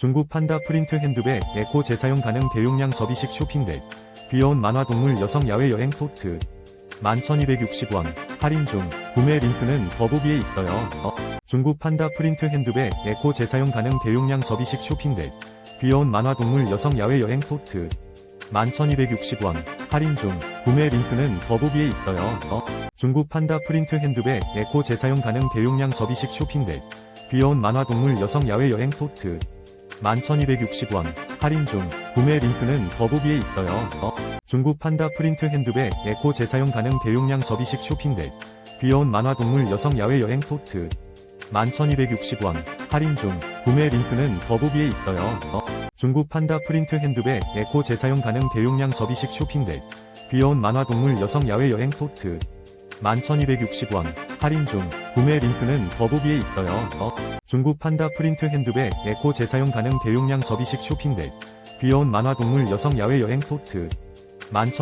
중국 판다 프린트 핸드백 에코 재사용 가능 대용량 접이식 쇼핑백 귀여운 만화 동물 여성 야외 여행 토트 11,260원 할인 중 구매 링크는 더보기에 있어요. 어, 중국 판다 프린트 핸드백 에코 재사용 가능 대용량 접이식 쇼핑백 귀여운 만화 동물 여성 야외 여행 토트 11,260원 할인 중 구매 링크는 더보기에 있어요. 어, 중국 판다 프린트 핸드백 에코 재사용 가능 대용량 접이식 쇼핑백 귀여운 만화 동물 여성 야외 여행 토트 11,260원. 할인 중. 구매 링크는 더보기에 있어요. 어, 중국 판다 프린트 핸드백 에코 재사용 가능 대용량 접이식 쇼핑백 귀여운 만화 동물 여성 야외 여행 토트. 11,260원. 할인 중. 구매 링크는 더보기에 있어요. 어, 중국 판다 프린트 핸드백 에코 재사용 가능 대용량 접이식 쇼핑백 귀여운 만화 동물 여성 야외 여행 토트. 11,260원. 할인 중 구매 링크는 더보기에 있어요. 어, 중국 판다 프린트 핸드백 에코 재사용 가능 대용량 접이식 쇼핑백 귀여운 만화 동물 여성 야외 여행 토트 11,000